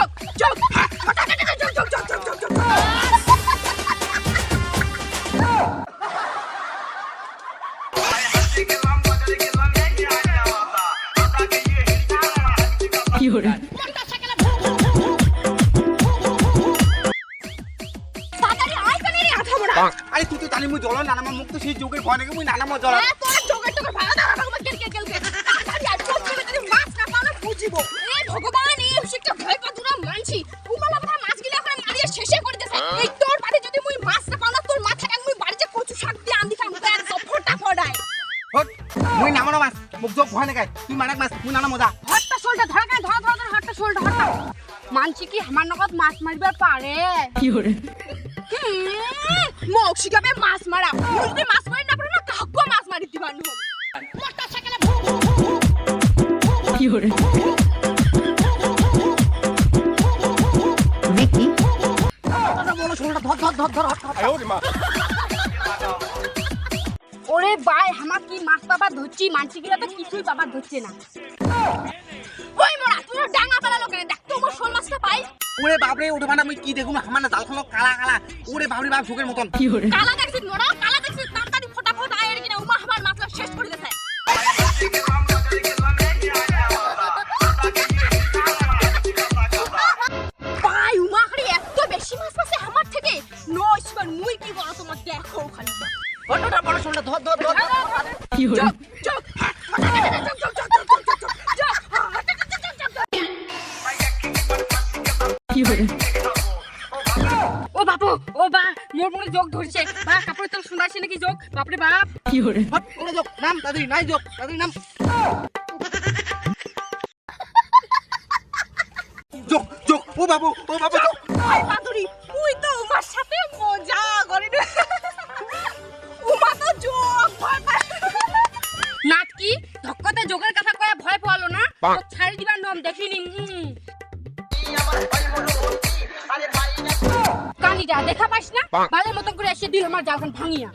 চোখ চোখ আরে তুই তো জানি মুই জল নানা মুখ তো সেই যুগের ভয় নাকি মুই নানা মা জল তোর চোখের চোখের ভাঙা দাঁড়া আমাকে কেলকে কেলকে ভগবান এই তোর বাড়ি যদি মুই মাছ না পাও না তোর মাথা এক মুই বাড়ি যে কচু শাক দিয়ে আন্দি খাম একদম ফোটা ফোটায় হট মুই নামানো মাছ মুখ যোগ ভয় নাকি তুই মানাক মাছ মুই নানাম মজা হটটা শোলটা ধরা কেন ধরা ধরা ধরা হটটা শোলটা হটটা মানছি কি আমার নগদ মাছ মারবার পারে মোক শিখাবে মাছ মারা মুই যদি মাছ মারি না পারে না মাছ মারি ভু ভু ভু ভু বলো শোলটা ধর ধর ওরে ভাই আমার কি মাছ বাবা ধরছি? মানছি গিলা তো কিছুই বাবা ধরছে না। ওই মোরা তুই ডাঙা পালা লোকে দেখ তো মোর শোল মাছটা পাই। ওরে বাপরে ওটা মানে আমি কি দেখুন আমার না জালখানো কালা কালা। ওরে বাপরে বাপ সুখের মতন। কালা দেখছিস মোরা? কালা দেখছিস? ধর ধর ধর। কি হলো? কি ও বাপু ও বা মোর মনে যোগ ধরছে। বা কাপড় তো শুনাইছে নাকি যোগ বাপরে বাপ। কি হলো? হট যোগ নাম তাড়াতাড়ি নাই যোগ তাড়াতাড়ি নাম। যোগ যোগ ও বাবু ও বাবু ছাড়ি দিবার নাম দেখিনি কানিটা দেখা পাইস না? বালের মতন করে এসে দিল আমার জালখান ভাঙিয়া।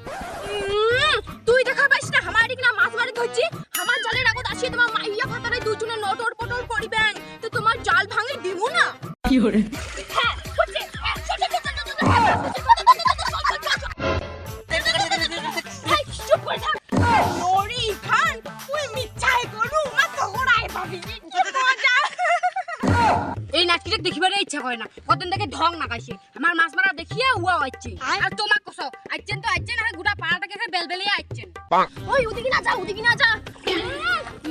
তুই দেখা পাইস না? আমার না মাছ মারি ধরছি। আমার জালের আগত আসিয়ে তোমার মাইয়া ফাতারে দুজনে নটর পটর করিবেন। তো তোমার জাল ভাঙি দিব না? কি হচ্ছে। এই নাটকিটা দেখিবার ইচ্ছা করে না। কতদিন থেকে ঢং না খাইছে আমার মাছ মারা দেখিয়া উয়া হচ্ছে আর তোমাক কস আইছেন তো আইছেন আর গোটা পাড়াটাকে বেলবেলিয়ে আইছেন। ওই ওদিকে না যা ওদিকে না যা।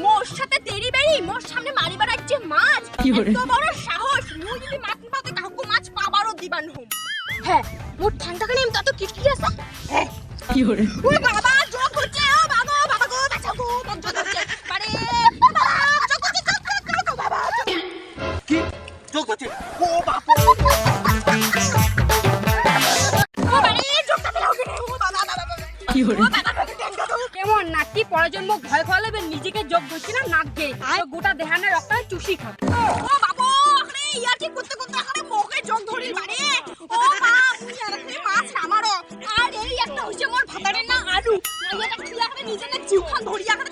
মোর সাথে তেরি বেরি মোর সামনে মারিবার আইছে মাছ। এত বড় সাহস। মুই যদি মাছ পাতে কাউকে মাছ পাবারও দিবান হুম। হ্যাঁ মোর ঠ্যাংটা খালি এমন তো কিটকিট আছে। হ্যাঁ। ওই বাবা কেমন নাকি পরজন্ম ভয় খোয়ালে নিজেকে যোগ করছি না নাক দিয়ে গোটা দেহানের রক্ত চুষি খাবে ও বাবা ইয়ার কি করতে করতে এখানে মুখে যোগ ধরি বাড়ি ও বাপ ইয়ারখানে মাছ আমারও আর এই একটা হইছে মোর ভাতারের না আলু। এটা কি এখানে নিজে না চিউখান ধরি এখানে